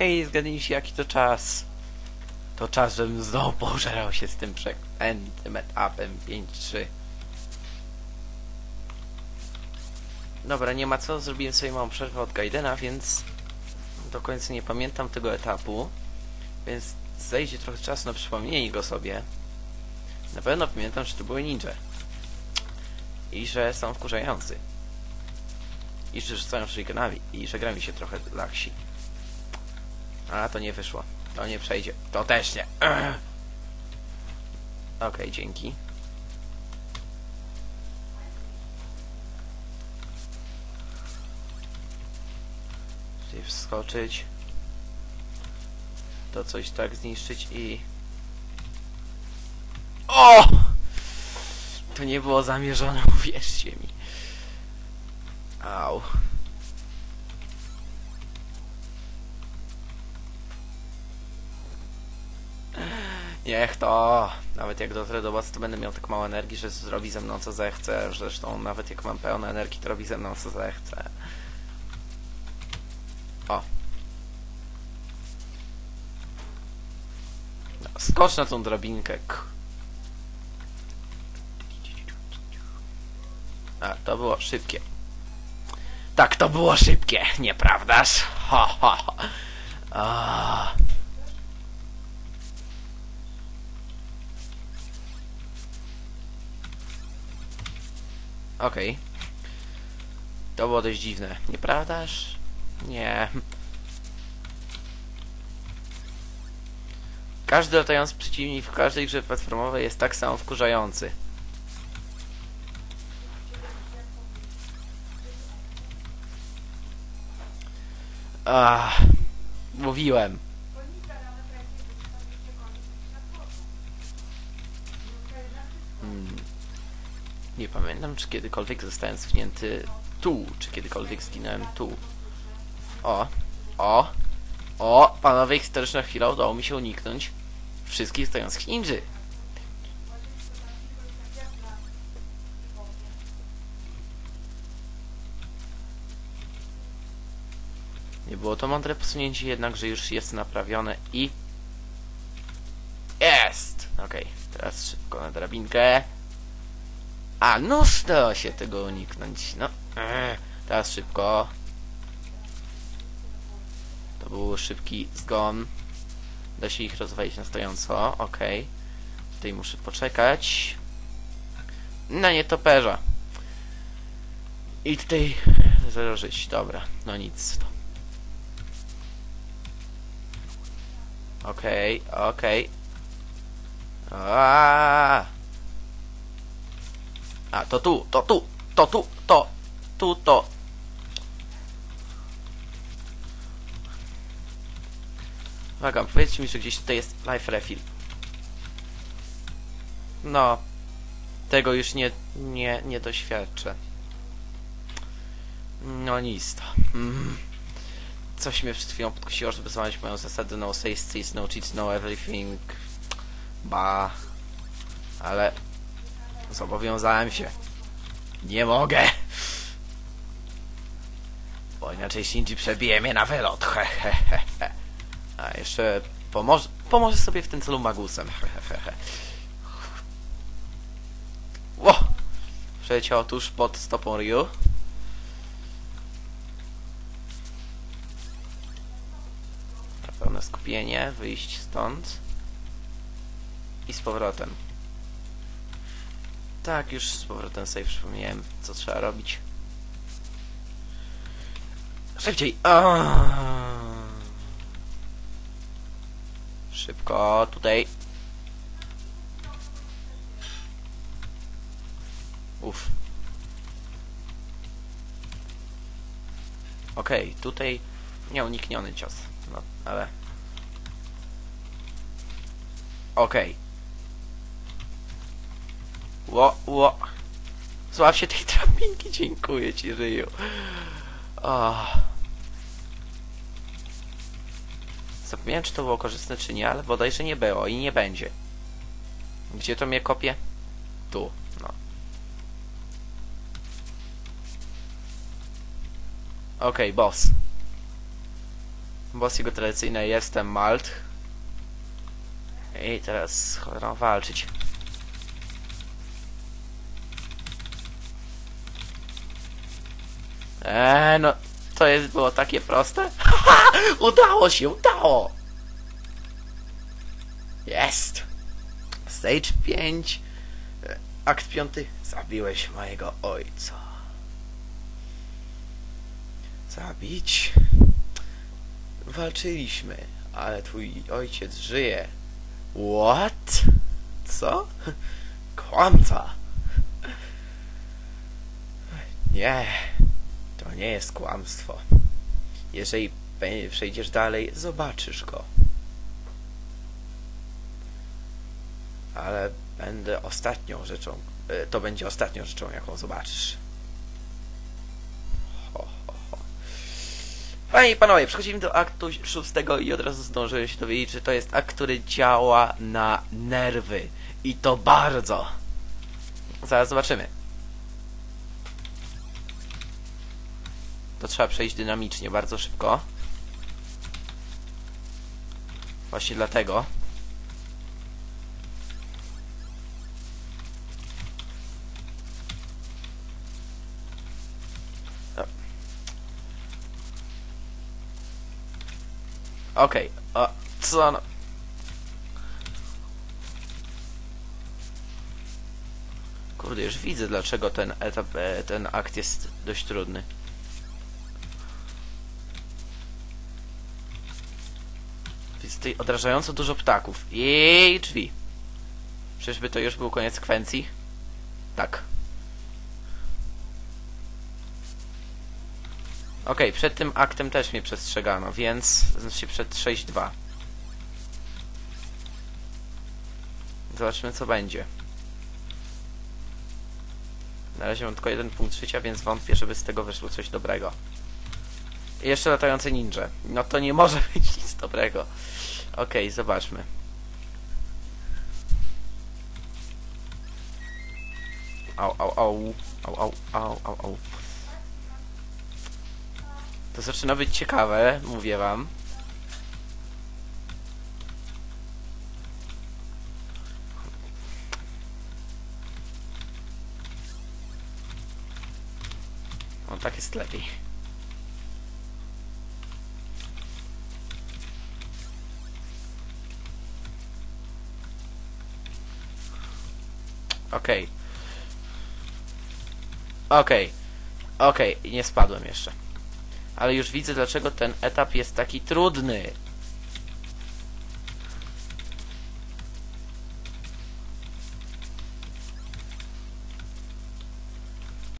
Ej, zgadnijcie jaki to czas. To czas, żebym znowu pożerał się z tym przeklętym etapem 5-3. Dobra, nie ma co, zrobiłem sobie małą przerwę od Gaidena, więc do końca nie pamiętam tego etapu, więc zejdzie trochę czasu na przypomnienie go sobie. Na pewno pamiętam, że to były ninja. I że są wkurzający. I że rzucają shurikenami. I że gra mi się trochę laksi. A, to nie wyszło. To nie przejdzie. To też nie. Okej, dzięki. Tutaj wskoczyć. To coś tak zniszczyć i... O! To nie było zamierzone, uwierzcie mi. Au. Niech to. Nawet jak dotrę do was, to będę miał tak mało energii, że zrobi ze mną co zechce. Zresztą nawet jak mam pełno energii, to robi ze mną co zechce. O. Skocz na tą drabinkę. A, to było szybkie. Tak, to było szybkie, nieprawdaż? Ha, ha. A. Okej. To było dość dziwne, nieprawdaż? Nie. Każdy latający przeciwnik w każdej grze platformowej jest tak samo wkurzający. Ah, mówiłem. Nie pamiętam, czy kiedykolwiek zostałem zwinięty tu, czy kiedykolwiek zginąłem tu. O, o, o, panowie, historyczna chwila, udało mi się uniknąć wszystkich stojących ninży. Nie było to mądre posunięcie, jednak, że już jest naprawione i... Jest! Okej, teraz szybko na drabinkę. A, no stało się tego uniknąć. No, eh, teraz szybko. To był szybki zgon. Da się ich rozwalić na stojąco. Okej. Tutaj muszę poczekać. Na nietoperza. I tutaj zero żyć. Dobra, no nic. Okej, okej. Aaaa! A, to tu, to tu, to tu, to, tu, to. Uwaga, powiedzcie mi, że gdzieś tutaj jest life refill. No, tego już nie, nie, nie doświadczę. No nic to. Mm. Coś mnie przed chwilą podkusiło, żeby złamać moją zasadę no say this, no cheats, no everything. Ba. Ale zobowiązałem się. Nie mogę. Bo inaczej Shinji przebije mnie na wylot. He, he, he, he. A jeszcze pomoże, pomoże sobie w tym celu magusem. He, he, he, tuż pod stopą Ryu. Pełne skupienie, wyjść stąd. I z powrotem. Tak, już z powrotem sobie przypomniałem, co trzeba robić. Szybciej! Aaaa. Szybko, tutaj. Uff. Okej, tutaj nieunikniony cios. No, ale... Okej. Ło, ło. Zław się tej drabinki, dziękuję ci, Ryju. O. Zapomniałem, czy to było korzystne, czy nie, ale bodajże nie było i nie będzie. Gdzie to mnie kopie? Tu, no. Okej, boss. Boss jego tradycyjny jestem Malt. I teraz cholera walczyć. Eee, no to jest było takie proste. Haha! Udało się, udało! Jest! Stage 5. e, Akt 5. Zabiłeś mojego ojca. Zabić? Walczyliśmy, ale twój ojciec żyje. What? Co? Kłamca. Nie, nie jest kłamstwo. Jeżeli przejdziesz dalej, zobaczysz go. Ale będę ostatnią rzeczą. e, To będzie ostatnią rzeczą, jaką zobaczysz. Panie i panowie, przechodzimy do aktu szóstego i od razu zdążyłem się dowiedzieć, że to jest akt, który działa na nerwy. I to bardzo. Zaraz zobaczymy. To trzeba przejść dynamicznie, bardzo szybko. Właśnie dlatego. Okej, o, co no... Kurde, już widzę dlaczego ten etap, e, ten akt jest dość trudny. Jest odrażająco dużo ptaków. Jej drzwi. Czyżby to już był koniec sekwencji? Tak. Okej, przed tym aktem też mnie przestrzegano, więc znaczy przed 6-2. Zobaczymy co będzie. Na razie mam tylko jeden punkt życia, więc wątpię, żeby z tego wyszło coś dobrego. I jeszcze latające ninja. No to nie może być nic dobrego. Okej, zobaczmy. Au, au, au. Au, au, au, au, au. To zaczyna być ciekawe, mówię wam. O, tak jest lepiej. Okej. Okej. Okej, nie spadłem jeszcze. Ale już widzę, dlaczego ten etap jest taki trudny.